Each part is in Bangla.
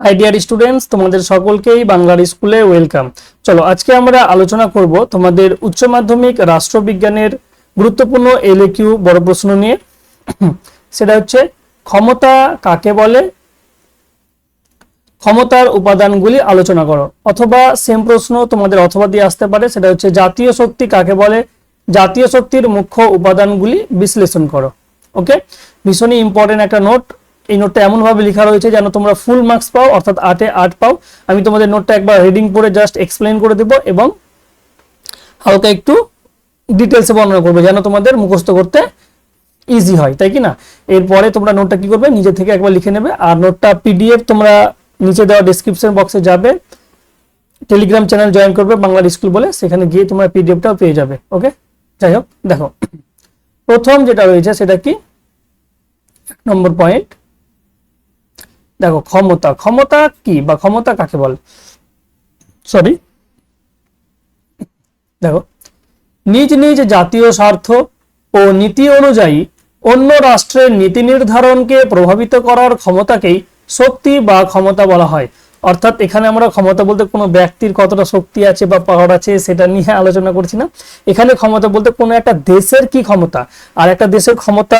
হাই ডিয়ার স্টুডেন্টস তোমাদের সকলকেই বাংলার স্কুলে ওয়েলকাম চলো, আজকে আমরা আলোচনা করব তোমাদের উচ্চ মাধ্যমিক রাষ্ট্রবিজ্ঞানের গুরুত্বপূর্ণ এলএ কিউ বড় প্রশ্ন নিয়ে। সেটা হচ্ছে, ক্ষমতা কাকে বলে? ক্ষমতার উপাদানগুলি আলোচনা করো। অথবা সেম প্রশ্ন তোমাদের অথবা দিয়ে আসতে পারে, সেটা হচ্ছে, জাতীয় শক্তি কাকে বলে? জাতীয় শক্তির মুখ্য উপাদানগুলি বিশ্লেষণ করো। ওকে ভীষণই ইম্পর্টেন্ট একটা নোট এই নোটটা এমনভাবে লেখা রয়েছে যেন তোমরা ফুল মার্কস পাও, অর্থাৎ আটে আট পাও। আমি তোমাদের নোটটা একবার রিডিং পড়ে জাস্ট এক্সপ্লেন করে দেবো এবং হালকা একটু ডিটেলসে বর্ণনা করব যেন তোমাদের মুখস্থ করতে ইজি হয়, তাই কি না? এরপরে তোমরা নোটটা কি করবে? নিজে থেকে একবার লিখে নেবে। আর নোটটা পিডিএফ তোমরা নিচে দেওয়া ডিসক্রিপশন বক্সে যাবে। টেলিগ্রাম চ্যানেল জয়েন করবে বাংলার স্কুল বলে। সেখানে গিয়ে তোমরা পিডিএফটাও পেয়ে যাবে ওকে যাই হোক, দেখো। প্রথম যেটা রয়েছে সেটা কি? এক নম্বর পয়েন্ট দেখো, ক্ষমতা। ক্ষমতা কি বা ক্ষমতা কাকে বলে? সরি দেখো, নিজ নিজ জাতীয় স্বার্থ ও নীতি অনুযায়ী অন্য রাষ্ট্রের নীতি নির্ধারণকে প্রভাবিত করার ক্ষমতাকেই শক্তি বা ক্ষমতা বলা হয়। অর্থাৎ এখানে আমরা ক্ষমতা বলতে কোনো ব্যক্তির কতটা শক্তি আছে বা পাওয়ার আছে সেটা নিয়ে আলোচনা করছি না। এখানে ক্ষমতা বলতে কোনো একটা দেশের কি ক্ষমতা? আর একটা দেশের ক্ষমতা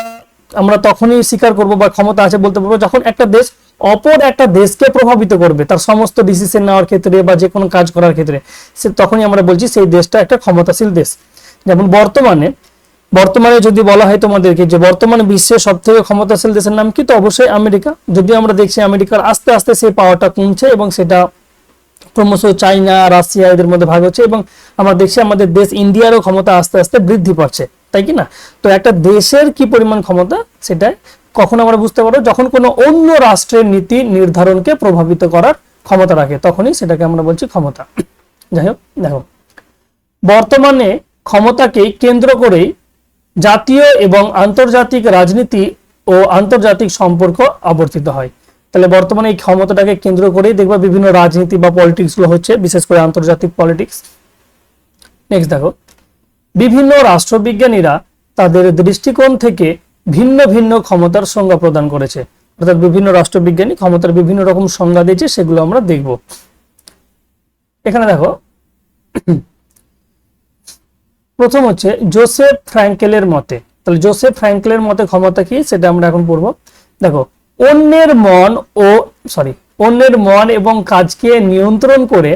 আমরা তখনই স্বীকার করব বা ক্ষমতা আছে বলতে পারব যখন একটা দেশ অপর একটা দেশকে প্রভাবিত করবে, তার সমস্ত ডিসিশন নেওয়ার ক্ষেত্রে বা যে কোনো কাজ করার ক্ষেত্রে, সে তখনই আমরা বলছি সেই দেশটা একটা ক্ষমতাশীল দেশ। যেমন বর্তমানে বর্তমানে যদি বলা হয় তোমাদেরকে যে বর্তমানে বিশ্বের সব থেকে ক্ষমতাশীল দেশের নাম কি, তো অবশ্যই আমেরিকা। যদি আমরা দেখছি আমেরিকার আস্তে আস্তে সেই পাওয়ারটা কমছে এবং সেটা ক্রমশ চাইনা রাশিয়া এদের মধ্যে ভাগ হচ্ছে এবং আমরা দেখছি আমাদের দেশ ইন্ডিয়ারও ক্ষমতা আস্তে আস্তে বৃদ্ধি পাচ্ছে। তাই কি না? তো একটা দেশের কি পরিমাণ ক্ষমতা সেটা কখন আমরা বুঝতে পারব যখন কোনো অন্য রাষ্ট্রের নীতি নির্ধারণকে প্রভাবিত করার ক্ষমতা রাখে, তখনই সেটাকে আমরা বলছি ক্ষমতা। যাই হোক, দেখো। বর্তমানে ক্ষমতাকে কেন্দ্র করেই জাতীয় এবং আন্তর্জাতিক রাজনীতি ও আন্তর্জাতিক সম্পর্ক আবর্তিত হয়। তাহলে বর্তমানে এই ক্ষমতাটাকে কেন্দ্র করেই দেখবা বিভিন্ন রাজনীতি বা পলিটিক্সগুলো হচ্ছে, বিশেষ করে আন্তর্জাতিক পলিটিক্স নেক্সট দেখো। বিভিন্ন রাষ্ট্রবিজ্ঞানীরা তাদের দৃষ্টিকোণ থেকে ভিন্ন ভিন্ন ক্ষমতার সংজ্ঞা প্রদান করেছে। অর্থাৎ বিভিন্ন রাষ্ট্রবিজ্ঞানী ক্ষমতার বিভিন্ন রকম সংজ্ঞা দিয়েছে, সেগুলো আমরা দেখব। এখানে দেখো, প্রথম হচ্ছে জোসেফ ফ্র্যাঙ্কেলের মতে। তাহলে জোসেফ ফ্র্যাঙ্কেলের মতে ক্ষমতা কি? সেটা আমরা এখন পড়ব। দেখো, অন্যের মন ও সরি অন্যের মন এবং কাজকে নিয়ন্ত্রণ করে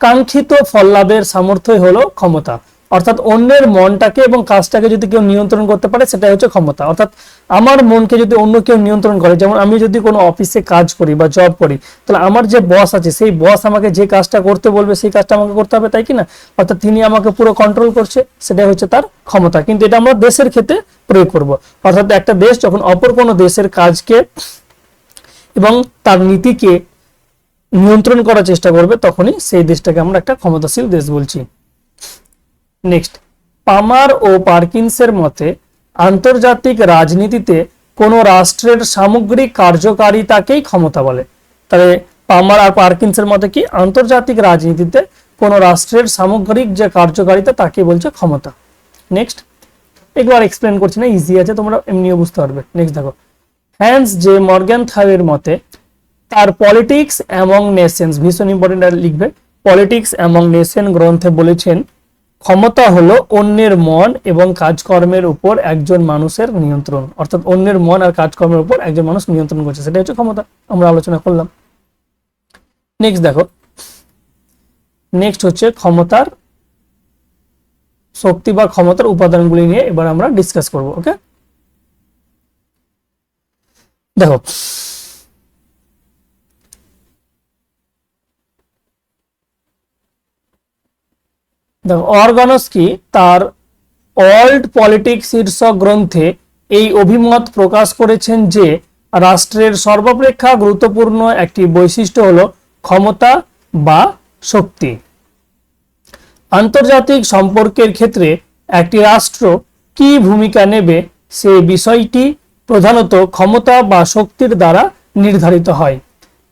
কাঙ্ক্ষিত ফল লাভের সামর্থ্যই হলো ক্ষমতা। অর্থাৎ অন্যের মনটাকে এবং কাজটাকে যদি কেউ নিয়ন্ত্রণ করতে পারে, সেটাই হচ্ছে ক্ষমতা। অর্থাৎ আমার মনকে যদি অন্য কেউ নিয়ন্ত্রণ করে, যেমন আমি যদি কোনো অফিসে কাজ করি বা জব করি, তাহলে আমার যে বস আছে, সেই বস আমাকে যে কাজটা করতে বলবে, সেই কাজটা আমাকে করতে হবে, তাই কি না? অর্থাৎ তিনি আমাকে পুরো কন্ট্রোল করছে, সেটাই হচ্ছে তার ক্ষমতা। কিন্তু এটা আমরা দেশের ক্ষেত্রে প্রয়োগ করব। অর্থাৎ একটা দেশ যখন অপর কোনো দেশের কাজকে এবং তার নীতিকে নিয়ন্ত্রণ করার চেষ্টা করবে, তখনই সেই দেশটাকে আমরা একটা ক্ষমতাশীল দেশ বলছি। নেক্সট পামার ও পার্কিন্সের মতে, আন্তর্জাতিক রাজনীতিতে কোনো রাষ্ট্রের সামগ্রিক কার্যকারিতাকেই ক্ষমতা বলে। তাহলে পামার আর পার্কিন্সের মতে কি, আন্তর্জাতিক রাজনীতিতে কোনো রাষ্ট্রের সামগ্রিক যে কার্যকারিতা তাকে বলছে ক্ষমতা। নেক্সট আর এক্সপ্লেন করছি না ইজি আছে, তোমরা এমনিও বুঝতে পারবে। নেক্সট দেখো হ্যান্স যে মর্গ্যান থাওয়ের মতে, তার পলিটিক্স অ্যামং নেশনস ভীষণ ইম্পর্টেন্ট লিখবে পলিটিক্স অ্যামং নেশন গ্রন্থে বলেছেন ক্ষমতা হলো অন্যের মন এবং কাজকর্মের উপর একজন মানুষের নিয়ন্ত্রণ। অর্থাৎ অন্যের মন আর কাজকর্মের উপর একজন মানুষ নিয়ন্ত্রণ করছে। সেটা হচ্ছে ক্ষমতা। আমরা আলোচনা করলাম। নেক্সট দেখো। নেক্সট হচ্ছে ক্ষমতার শক্তি বা ক্ষমতার উপাদানগুলি নিয়ে এবার আমরা ডিসকাস করব ওকে দেখো দেখো, অর্গানস্কি তার ওয়ার্ল্ড পলিটিক্স শীর্ষক গ্রন্থে এই অভিমত প্রকাশ করেছেন যে রাষ্ট্রের সর্বাপেক্ষা গুরুত্বপূর্ণ একটি বৈশিষ্ট্য হল ক্ষমতা বা শক্তি। আন্তর্জাতিক সম্পর্কের ক্ষেত্রে একটি রাষ্ট্র কি ভূমিকা নেবে সে বিষয়টি প্রধানত ক্ষমতা বা শক্তির দ্বারা নির্ধারিত হয়।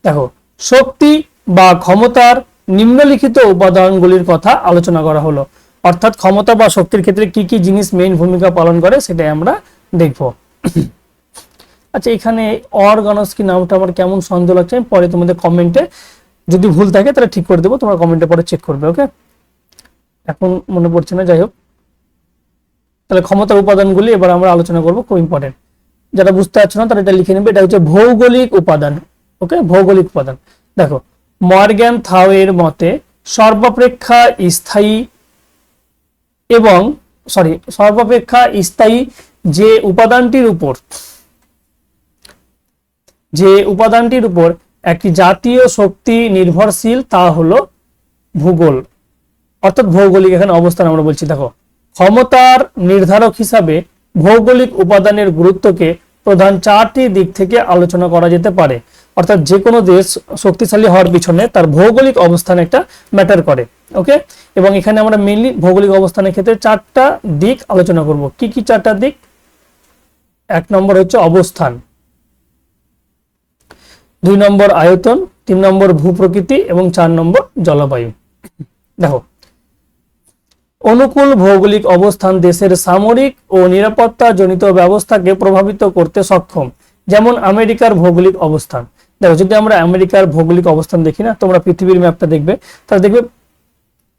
দেখো, শক্তি বা ক্ষমতার নিম্নলিখিত উপাদানগুলির কথা আলোচনা করা হলো। অর্থাৎ ক্ষমতা বা শক্তির ক্ষেত্রে কি কি জিনিস মেইন ভূমিকা পালন করে সেটাই আমরা দেখব। আচ্ছা এখানে অর্গানস্কি নামটা আমার কেমন সন্দেহ লাগছে, আমি পরে তোমাদের কমেন্টে যদি ভুল থাকে তাহলে ঠিক করে দেবো, তোমরা কমেন্টে পরে চেক করবে ওকে এখন মনে পড়ছে না যাই হোক তাহলে ক্ষমতার উপাদানগুলি এবার আমরা আলোচনা করব, খুব ইম্পর্টেন্ট যারা বুঝতে পারছ না, তারা এটা লিখে নেবে, এটা হচ্ছে ভৌগোলিক উপাদান ওকে ভৌগোলিক উপাদান। দেখো মর্গ্যান থাও এর মতে, সর্বাপেক্ষা স্থায়ী এবং সরি সর্বাপেক্ষা স্থায়ী যে উপাদানটির উপর, যে উপাদানটির উপর একটি জাতীয় শক্তি নির্ভরশীল তা হলো ভূগোল। অর্থাৎ ভৌগোলিক এখানে অবস্থান আমরা বলছি, দেখো, ক্ষমতার নির্ধারক হিসাবে ভৌগোলিক উপাদানের গুরুত্বকে প্রধান চারটি দিক থেকে আলোচনা করা যেতে পারে। অর্থাৎ যে কোনো দেশ শক্তিশালী হওয়ার পিছনে তার ভৌগোলিক অবস্থান একটা ম্যাটার করে ওকে এবং এখানে আমরা মেনলি ভৌগোলিক অবস্থানের ক্ষেত্রে চারটা দিক আলোচনা করব। কি কি চারটা দিক? এক নম্বর হচ্ছে অবস্থান, দুই নম্বর আয়তন, তিন নম্বর ভূপ্রকৃতি এবং চার নম্বর জলবায়ু। দেখো, অনুকূল ভৌগোলিক অবস্থান দেশের সামরিক ও নিরাপত্তা জনিত ব্যবস্থাকে প্রভাবিত করতে সক্ষম, যেমন আমেরিকার ভৌগোলিক অবস্থান। দেখো, যদি আমরা আমেরিকার ভৌগোলিক অবস্থান দেখি না, তোমরা পৃথিবীর ম্যাপটা দেখবে, তাহলে দেখবে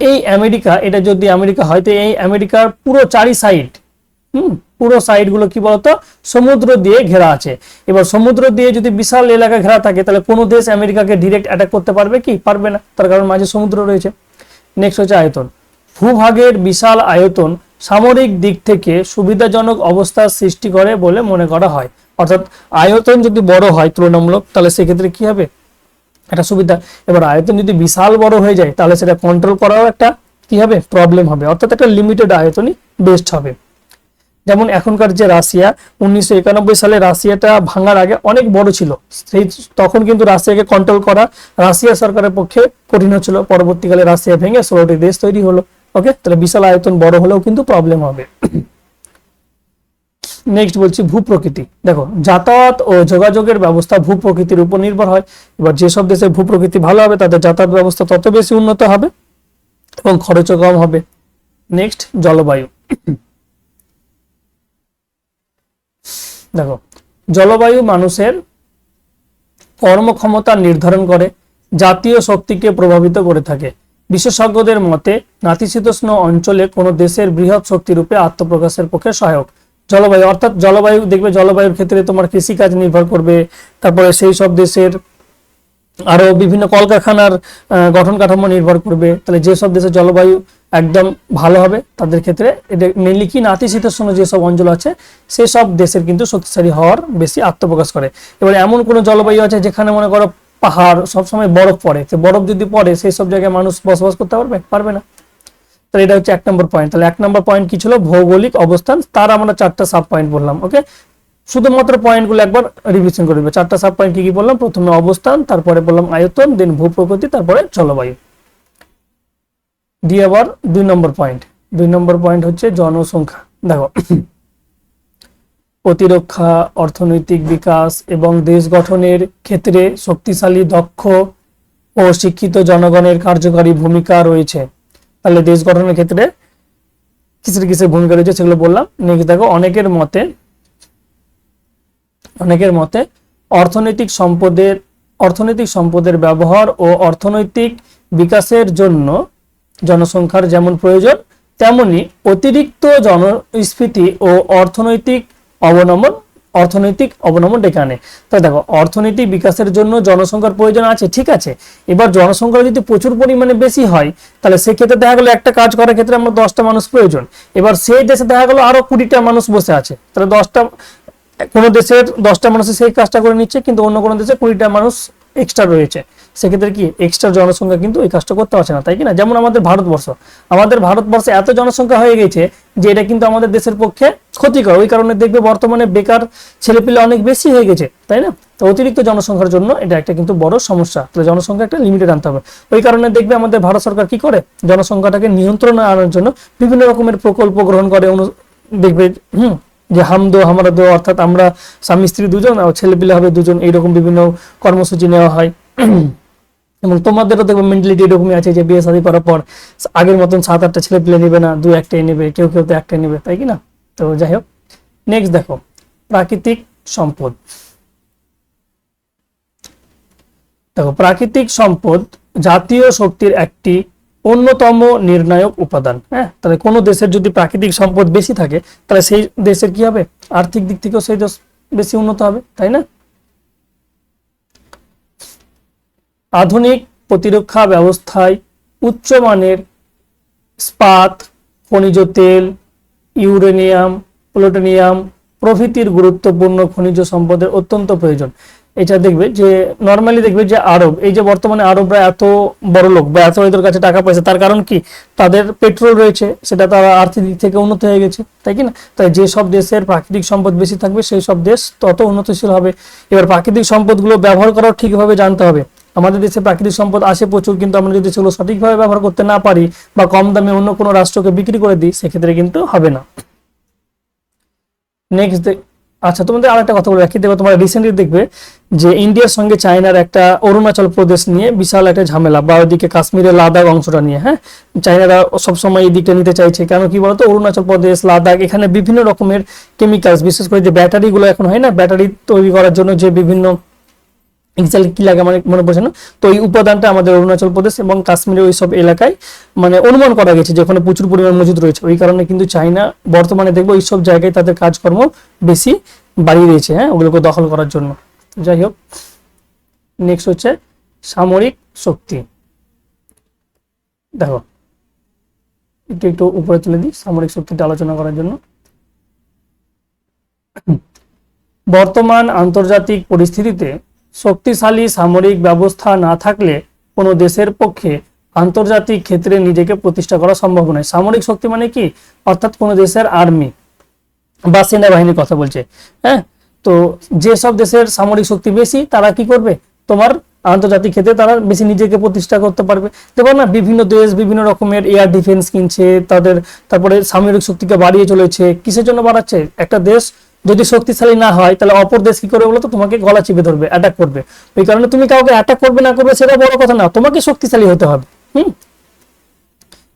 এই আমেরিকা, এটা যদি আমেরিকা হয়, তো এই আমেরিকার পুরো চারি সাইড হুম, পুরো সাইডগুলো কি বলতো? সমুদ্র দিয়ে ঘেরা আছে। এবার সমুদ্র দিয়ে যদি বিশাল এলাকা ঘেরা থাকে, তাহলে কোনো দেশ আমেরিকাকে ডিরেক্ট অ্যাটাক করতে পারবে কি? পারবে না। তার কারণ মাঝে সমুদ্র রয়েছে। নেক্সট হচ্ছে আয়তন। ভূভাগের বিশাল আয়তন সামরিক দিক থেকে সুবিধাজনক অবস্থার সৃষ্টি করে বলে মনে করা হয়। অর্থাৎ আয়তন যদি বড় হয় তুলনামূলক তাহলে সেক্ষেত্রে কি হবে? একটা সুবিধা। এবার আয়তন যদি বিশাল বড় হয়ে যায়, তাহলে সেটা কন্ট্রোল করাও একটা কি হবে? প্রবলেম হবে। অর্থাৎ একটা লিমিটেড আয়তনই বেস্ট হবে। যেমন এখনকার যে রাশিয়া, উনিশশো একানব্বই সালে রাশিয়াটা ভাঙার আগে অনেক বড় ছিল। সেই তখন কিন্তু রাশিয়াকে কন্ট্রোল করা রাশিয়া সরকারের পক্ষে কঠিন হচ্ছিল। পরবর্তীকালে রাশিয়া ভেঙে ষোলোটি দেশ তৈরি হলো। ওকে তাহলে বিশাল আয়তন বড় হলেও কিন্তু প্রবলেম হবে। নেক্সট বলছি ভূপ্রকৃতি। দেখো, যাতায়াত ও যোগাযোগের ব্যবস্থা ভূপ্রকৃতির উপর নির্ভর হয়। এবার যেসব দেশের ভূপ্রকৃতি ভালো হবে, তাদের যাতায়াত ব্যবস্থা তত বেশি উন্নত হবে এবং খরচও কম হবে। নেক্সট জলবায়ু। দেখো, জলবায়ু মানুষের কর্মক্ষমতা নির্ধারণ করে, জাতীয় শক্তিকে প্রভাবিত করে থাকে। বিশেষজ্ঞদের মতে, নাতিশীতোষ্ণ অঞ্চলে কোনো দেশের বৃহৎ শক্তিরূপে আত্মপ্রকাশের পক্ষে সহায়ক। জলবায়ু, অর্থাৎ জলবায়ু দেখবে জলবায়ুর ক্ষেত্রে তোমার কৃষিকাজ নির্ভর করবে। তারপরে সেই সব দেশের আরও বিভিন্ন কলকারখানার গঠন কাঠামো নির্ভর করবে। তাহলে যেসব দেশের জলবায়ু একদম ভালো হবে, তাদের ক্ষেত্রে এটা মেনলি কি নাতিশীতোষ্ণ যেসব অঞ্চল আছে সেই সব দেশের কিন্তু শক্তিশালী হওয়ার বেশি আত্মপ্রকাশ করে। এবার এমন কোনো জলবায়ু আছে যেখানে মনে করো পাহাড়, সবসময় বরফ পড়ে। তো বরফ যদি পড়ে, সেই সব জায়গায় মানুষ বসবাস করতে পারবে? পারবে না। তাহলে এটা হচ্ছে এক নম্বর পয়েন্ট তাহলে এক নম্বর পয়েন্ট কি ছিল? ভৌগোলিক অবস্থান। তার আমরা চারটা সাব পয়েন্ট বললাম ওকে শুধুমাত্র পয়েন্টগুলো একবার রিভিশন করে দিবে। চারটা সাব পয়েন্ট কি কি বললাম? প্রথমে অবস্থান, তারপরে বললাম আয়তন দেন ভূপ্রকৃতি, তারপরে জলবায়ু। দিয়ে আবার দুই নম্বর পয়েন্ট দুই নম্বর পয়েন্ট হচ্ছে জনসংখ্যা। দেখো, প্রতিরক্ষা, অর্থনৈতিক বিকাশ এবং দেশ গঠনের ক্ষেত্রে শক্তিশালী, দক্ষ ও শিক্ষিত জনগণের কার্যকারী ভূমিকা রয়েছে। তাহলে দেশ গঠনের ক্ষেত্রে কিসের কিসের ভূমিকা রয়েছে, সেগুলো বললাম। নেক্সট দেখো, অনেকের মতে অনেকের মতে অর্থনৈতিক সম্পদের অর্থনৈতিক সম্পদের ব্যবহার ও অর্থনৈতিক বিকাশের জন্য জনসংখ্যার যেমন প্রয়োজন, তেমনি অতিরিক্ত জনস্ফীতি ও অর্থনৈতিক অবনমন অর্থনৈতিক অবনমন ডেকে আনে। তাই দেখো, অর্থনৈতিক বিকাশের জন্য জনসংখ্যার প্রয়োজন আছে, ঠিক আছে? এবার জনসংখ্যা যদি প্রচুর পরিমাণে বেশি হয়, তাহলে সেক্ষেত্রে দেখা গেলো একটা কাজ করার ক্ষেত্রে আমরা দশটা মানুষ প্রয়োজন। এবার সেই দেশে দেখা গেলো আরও কুড়িটা মানুষ বসে আছে। তাহলে দশটা, কোনো দেশের দশটা মানুষের সেই কাজটা করে নিচ্ছে, কিন্তু অন্য কোনো দেশে কুড়িটা মানুষ এক্সট্রা রয়েছে। সেক্ষেত্রে কি এক্সট্রা জনসংখ্যা কিন্তু এই কাজটা করতে পারছে না, তাই কি না যেমন আমাদের ভারতবর্ষ। আমাদের ভারতবর্ষে এত জনসংখ্যা হয়ে গেছে যে এটা কিন্তু আমাদের দেশের পক্ষে ক্ষতিকর। ওই কারণে দেখবে বর্তমানে বেকার ছেলেপিলে অনেক বেশি হয়ে গেছে, তাই না? তো অতিরিক্ত জনসংখ্যার জন্য এটা একটা কিন্তু বড় সমস্যা। তাহলে জনসংখ্যা একটা লিমিটেড আনতে হবে। ওই কারণে দেখবে আমাদের ভারত সরকার কি করে? জনসংখ্যাটাকে নিয়ন্ত্রণে আনার জন্য বিভিন্ন রকমের প্রকল্প গ্রহণ করে। দেখবে, হুম, যে হামদো হামারা দো, অর্থাৎ আমরা স্বামী, স্ত্রী দুজন আর ছেলে পিলে হবে দুজন, এইরকম বিভিন্ন কর্মসূচি নেওয়া হয়। এবং তোমাদেরও দেখবে মেন্টালিটি এরকমই আছে যে বিয়ে শাদি করার পর আগের মতন সাত আটটা ছেলে পেলে নেবে না দু একটাই নেবে, কেউ কেউ তো একটাই নেবে, তাই কিনা তো যাই হোক নেক্সট দেখো, প্রাকৃতিক সম্পদ। দেখো, প্রাকৃতিক সম্পদ জাতীয় শক্তির একটি অন্যতম নির্ণায়ক উপাদান হ্যাঁ? তাহলে কোনো দেশের যদি প্রাকৃতিক সম্পদ বেশি থাকে, তাহলে সেই দেশের কি হবে? আর্থিক দিক থেকেও সেই দেশ বেশি উন্নত হবে, তাই না? আধুনিক প্রতিরক্ষা ব্যবস্থায় উচ্চমানের ইস্পাত, খনিজ তেল, ইউরেনিয়াম, প্লুটোনিয়াম প্রভৃতির গুরুত্বপূর্ণ খনিজ সম্পদের অত্যন্ত প্রয়োজন। এটা দেখবে যে নর্মালি দেখবে যে আরব, এই যে বর্তমানে আরবরা এত বড় লোক বা এত এদের কাছে টাকা পয়সা, তার কারণ কি? তাদের পেট্রোল রয়েছে, সেটা তারা আর্থিক দিক থেকে উন্নত হয়ে গেছে, তাই কি না? তাই যেসব দেশের প্রাকৃতিক সম্পদ বেশি থাকবে, সেই সব দেশ তত উন্নতশীল হবে। এবার প্রাকৃতিক সম্পদগুলো ব্যবহার করাও ঠিকভাবে জানতে হবে। আমাদের দেশে প্রাকৃতিক সম্পদ আসে প্রচুর, কিন্তু আমরা যদি সেগুলো সঠিকভাবে ব্যবহার করতে না পারি বা কম দামে অন্য কোনো রাষ্ট্রকে বিক্রি করে দিই, সেক্ষেত্রে কিন্তু হবে না। নেক্সট আচ্ছা তোমাদের আর একটা কথা বলে রাখি দেখো, তোমরা রিসেন্টলি দেখবে যে ইন্ডিয়ার সঙ্গে চায়নার একটা অরুণাচল প্রদেশ নিয়ে বিশাল একটা ঝামেলা, বা ওইদিকে কাশ্মীরের লাদাখ অংশটা নিয়ে হ্যাঁ? চায়নারা সবসময় এই দিকটা নিতে চাইছে, কেন কি বলতো? অরুণাচল প্রদেশ, লাদাখ, এখানে বিভিন্ন রকমের কেমিক্যালস বিশেষ করে যে ব্যাটারিগুলো এখন হয় না, ব্যাটারি তৈরি করার জন্য যে বিভিন্ন এক্সাক্টলি কি লাগে মানে মনে পড়ছে না। তো এই উপাদানটা আমাদের অরুণাচল প্রদেশ এবং কাশ্মীরের ওই সব এলাকায় মানে অনুমান করা গেছে যে ওখানে প্রচুর পরিমাণ মজুদ রয়েছে। ওই কারণে কিন্তু চাইনা বর্তমানে দেখব এই সব জায়গায় তাদের কাজকর্ম বেশি বাড়িয়ে দিয়েছে হ্যাঁ ওগুলোকে দখল করার জন্য। যাই হোক নেক্সট হচ্ছে সামরিক শক্তি। দেখো, একটু একটু উপরে তুলে দিই সামরিক শক্তিটা আলোচনা করার জন্য। বর্তমান আন্তর্জাতিক পরিস্থিতিতে শক্তিশালী সামরিক ব্যবস্থা না থাকলে কোনো দেশের পক্ষে আন্তর্জাতিক ক্ষেত্রে নিজেকে প্রতিষ্ঠা করা সম্ভব নয়। সামরিক শক্তি মানে কি? অর্থাৎ কোনো দেশের আর্মি বা সেনাবাহিনীর কথা বলছে। হ্যাঁ? তো যেসব দেশের সামরিক শক্তি বেশি, তারা কি করবে? তোমার আন্তর্জাতিক ক্ষেত্রে তারা বেশি নিজেকে প্রতিষ্ঠা করতে পারবে। দেখো না, বিভিন্ন দেশ বিভিন্ন রকমের এয়ার ডিফেন্স কিনছে, তাদের তারপরে সামরিক শক্তিকে বাড়িয়ে চলেছে। কিসের জন্য বাড়াচ্ছে? একটা দেশ যদি শক্তিশালী না হয়, তাহলে অপর দেশ কি করবে বলো তো তোমাকে গলা চিপে ধরবে অ্যাটাক করবে। ওই কারণে তুমি কাউকে অ্যাটাক করবে না করবে, সেটা বড় কথা না। তোমাকে শক্তিশালী হতে হবে, হুম?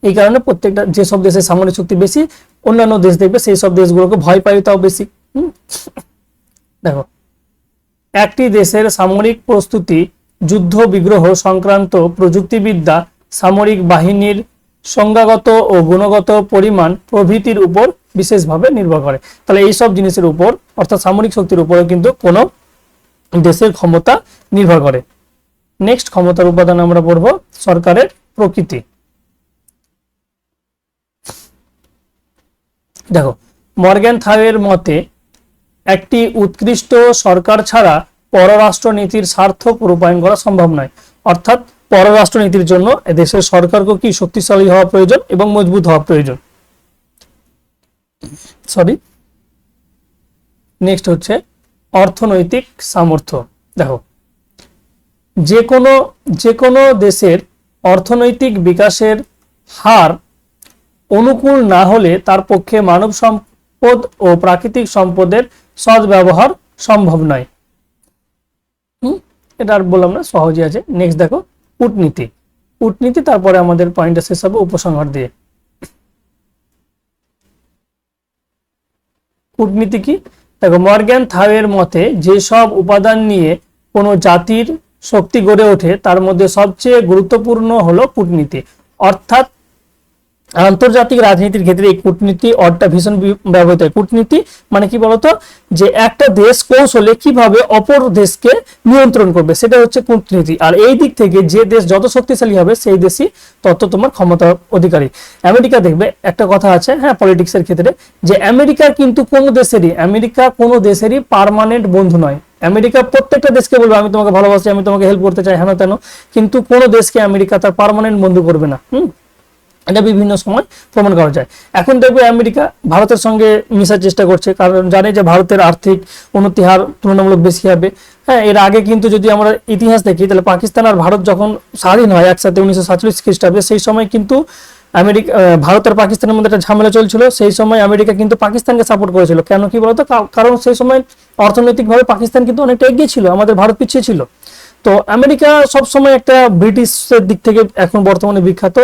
এই কারণে প্রত্যেকটা যেসব দেশের সামরিক শক্তি বেশি, অন্যান্য দেশ দেখবে সেই সব দেশগুলোকে ভয় পায় তাও বেশি? দেখো, একটি দেশের সামরিক প্রস্তুতি, যুদ্ধ, বিগ্রহ, সংক্রান্ত প্রযুক্তিবিদ্যা, সামরিক বাহিনীর সংজ্ঞাগত ও গুণগত পরিমাণ প্রভৃতির উপর বিশেষভাবে নির্ভর করে। তাহলে এই সব জিনিসের উপর, অর্থাৎ সামরিক শক্তির উপরে কিন্তু কোনো দেশের ক্ষমতা নির্ভর করে। নেক্সট ক্ষমতার উপাদান আমরা পড়ব সরকারের প্রকৃতি। দেখো, মর্গ্যান থাওয়ের মতে, একটি উৎকৃষ্ট সরকার ছাড়া পররাষ্ট্র নীতির সার্থক রূপায়ণ করা সম্ভব নয়। অর্থাৎ পররাষ্ট্র নীতির জন্য দেশের সরকারকে কি শক্তিশালী হওয়া প্রয়োজন এবং মজবুত হওয়া প্রয়োজন? সরি নেক্সট হচ্ছে অর্থনৈতিক সামর্থ্য। দেখো, যে কোনো যে কোনো দেশের অর্থনৈতিক বিকাশের হার অনুকূল না হলে তার পক্ষে মানব সম্পদ ও প্রাকৃতিক সম্পদের সদ্ব্যবহার সম্ভব নয়। এটা আর বললাম না সহজে আছে। নেক্সট দেখো কূটনীতি কূটনীতি তারপরে আমাদের পয়েন্টটা শেষ হবে উপসংহার দিয়ে। কূটনীতি কি? দেখো, মর্গ্যান থাওয়ের মতে যেসব উপাদান নিয়ে কোনো জাতির শক্তি গড়ে ওঠে, তার মধ্যে সবচেয়ে গুরুত্বপূর্ণ হলো কূটনীতি। অর্থাৎ আন্তর্জাতিক রাজনীতির ক্ষেত্রে এই কূটনীতি অর্থটা ভীষণ ব্যবহৃত হয়। কূটনীতি মানে কি বলতো? যে একটা দেশ কৌশলে কীভাবে অপর দেশকে নিয়ন্ত্রণ করবে, সেটা হচ্ছে কূটনীতি। আর এই দিক থেকে যে দেশ যত শক্তিশালী হবে, সেই দেশই তত তোমার ক্ষমতা অধিকারী। আমেরিকা দেখবে, একটা কথা আছে হ্যাঁ পলিটিক্সের ক্ষেত্রে, যে আমেরিকা কিন্তু কোনো দেশেরই, আমেরিকা কোনো দেশেরই পার্মানেন্ট বন্ধু নয়। আমেরিকা প্রত্যেকটা দেশকে বলবে, আমি তোমাকে ভালোবাসি, আমি তোমাকে হেল্প করতে চাই, হেন তেন। কিন্তু কোনো দেশকে আমেরিকা তার পারমানেন্ট বন্ধু করবে না। হুম? এটা বিভিন্ন সময় প্রমাণ করা যায়। এখন দেখবে আমেরিকা ভারতের সঙ্গে মিশার চেষ্টা করছে, কারণ জানে যে ভারতের আর্থিক উন্নতি হার তুলনামূলক বেশি হবে। হ্যাঁ এর আগে কিন্তু যদি আমরা ইতিহাস দেখি, তাহলে পাকিস্তান আর ভারত যখন স্বাধীন হয় একসাথে উনিশশো সাতচল্লিশ খ্রিস্টাব্দে, সেই সময় কিন্তু আমেরিকা ভারত আর পাকিস্তানের মধ্যে একটা ঝামেলা চলছিল। সেই সময় আমেরিকা কিন্তু পাকিস্তানকে সাপোর্ট করেছিল। কেন কি বলতো? কারণ সেই সময় অর্থনৈতিকভাবে পাকিস্তান কিন্তু অনেকটা এগিয়ে ছিল, আমাদের ভারত পিছিয়ে ছিল। তো আমেরিকা সবসময় একটা ব্রিটিশের দিক থেকে এখন বর্তমানে বিখ্যাত।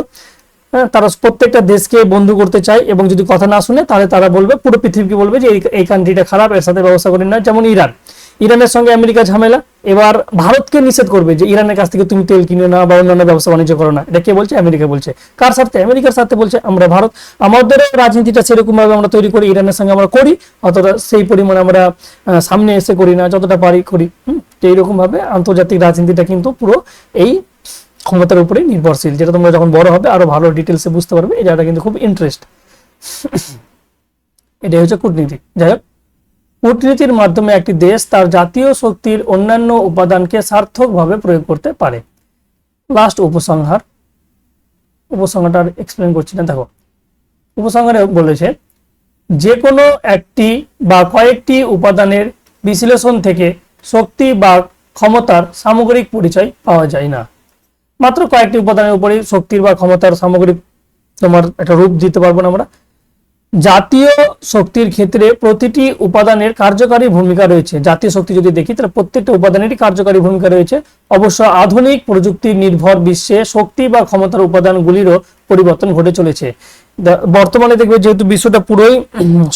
তারা প্রত্যেকটা দেশকে বন্ধু করতে চায় এবং যদি কথা না শুনে তাহলে তারা বলবে পুরো পৃথিবীকে বলবে যে এই- কান্ট্রিটা খারাপ এর সাথে ব্যবস্থা করে না। যেমন ইরান। ইরানের সঙ্গে আমেরিকা ঝামেলা। এবার ভারতকে নিষেধ করবে যে ইরানের কাছ থেকে তুমি তেল কিনে না বা অন্যান্য ব্যবসা বাণিজ্য করো না। এটা কে বলছে? আমেরিকা বলছে। কার স্বার্থে? আমেরিকার স্বার্থে বলছে আমরা ভারত। আমাদের রাজনীতিটা সেরকম ভাবে আমরা তৈরি করি ইরানের সঙ্গে আমরা করি অতটা সেই পরিমাণে আমরা সামনে এসে করি না যতটা পারি করি। হুম, এইরকম ভাবে আন্তর্জাতিক রাজনীতিটা কিন্তু পুরো এই ক্ষমতার উপরে নির্ভরশীল, যেটা তোমরা যখন বড় হবে আরও ভালো ডিটেলসে বুঝতে পারবে, এই জায়গাটা কিন্তু খুব ইন্টারেস্ট এটাই হচ্ছে কূটনীতি। যাই হোক, কূটনীতির মাধ্যমে একটি দেশ তার জাতীয় শক্তির অন্যান্য উপাদানকে সার্থকভাবে প্রয়োগ করতে পারে। লাস্ট উপসংহার। উপসংহারটা এক্সপ্লেন করছি না, দেখো। উপসংহারে বলেছে যে কোনো একটি বা কয়েকটি উপাদানের বিশ্লেষণ থেকে শক্তি বা ক্ষমতার সামগ্রিক পরিচয় পাওয়া যায় না। মাত্র কয়েকটি উপাদানের উপরে শক্তির বা ক্ষমতার সামগ্রিক তোমার একটা রূপ দিতে পারব না আমরা। জাতীয় শক্তির ক্ষেত্রে প্রতিটি উপাদানের কার্যকারী ভূমিকা রয়েছে। জাতীয় শক্তি যদি দেখি, তাহলে প্রত্যেকটা উপাদানেরই কার্যকারী ভূমিকা রয়েছে। অবশ্য আধুনিক প্রযুক্তি নির্ভর বিশ্বে শক্তি বা ক্ষমতার উপাদানগুলিরও পরিবর্তন ঘটে চলেছে। বর্তমানে দেখবে যেহেতু বিশ্বটা পুরোই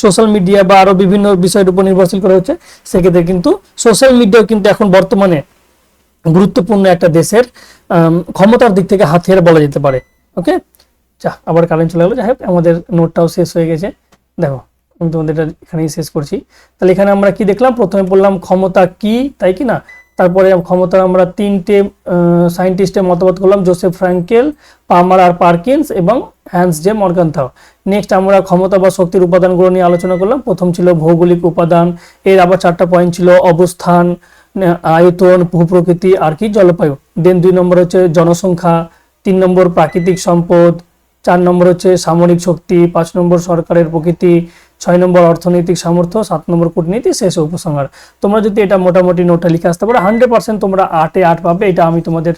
সোশ্যাল মিডিয়া বা আরও বিভিন্ন বিষয়ের উপর নির্ভরশীল করা হচ্ছে, সেক্ষেত্রে কিন্তু সোশ্যাল মিডিয়াও কিন্তু এখন বর্তমানে গুরুত্বপূর্ণ একটা দেশের ক্ষমতার দিক থেকে হাতিয়ার বলা যেতে পারে। ওকে যা, আবার কারেন্ট চলে গেলো। যাই হোক, আমাদের নোটটাও শেষ হয়ে গেছে। দেখো, আমি তোমাদের এটা এখানেই শেষ করছি। তাহলে এখানে আমরা কি দেখলাম? প্রথমে বললাম ক্ষমতা কি, তাই কি না? তারপরে ক্ষমতা আমরা তিনটে সায়েন্টিস্টের মতামত করলাম জোসেফ ফ্র্যাঙ্কেল পামার আর পার্কিন্স এবং হ্যান্স জে মর্গান্থাও নেক্সট আমরা ক্ষমতা বা শক্তির উপাদানগুলো নিয়ে আলোচনা করলাম। প্রথম ছিল ভৌগোলিক উপাদান, এর আবার চারটা পয়েন্ট ছিল অবস্থান আয়তন, ভূপ্রকৃতি, আর কি জলবায়ু দেন দুই নম্বর হচ্ছে জনসংখ্যা, তিন নম্বর প্রাকৃতিক সম্পদ, চার নম্বর হচ্ছে সামরিক শক্তি, পাঁচ নম্বর সরকারের প্রকৃতি, ছয় নম্বর অর্থনৈতিক সামর্থ্য, সাত নম্বর কূটনীতি, শেষে উপসংহার। তোমরা যদি এটা মোটামুটি নোটটা লিখে আসতে পারো হান্ড্রেড পার্সেন্ট তোমরা আটে আট পাবে, এটা আমি তোমাদের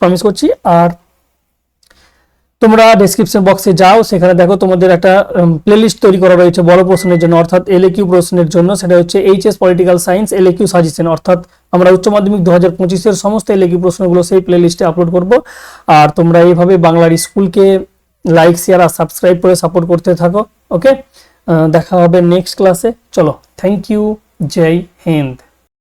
প্রমিস করছি। আর তোমরা ডেসক্রিপশন বক্সে যাও, সেখানে দেখো তোমাদের একটা প্লেলিস্ট তৈরি করা রয়েছে বড় প্রশ্নের জন্য, অর্থাৎ এল কিউ প্রশ্নের জন্য। সেটা হচ্ছে HS political science LAQ suggestion অর্থাৎ আমরা উচ্চ মাধ্যমিক দু হাজার পঁচিশের সমস্ত এলএকিউ প্রশ্নগুলো সেই প্লেলিস্টে আপলোড করব। আর তোমরা এইভাবে বাংলার স্কুলকে লাইক শেয়ার আর সাবস্ক্রাইব করে সাপোর্ট করতে থাকো ওকে দেখা হবে নেক্সট ক্লাসে চলো থ্যাংক ইউ জয় হিন্দ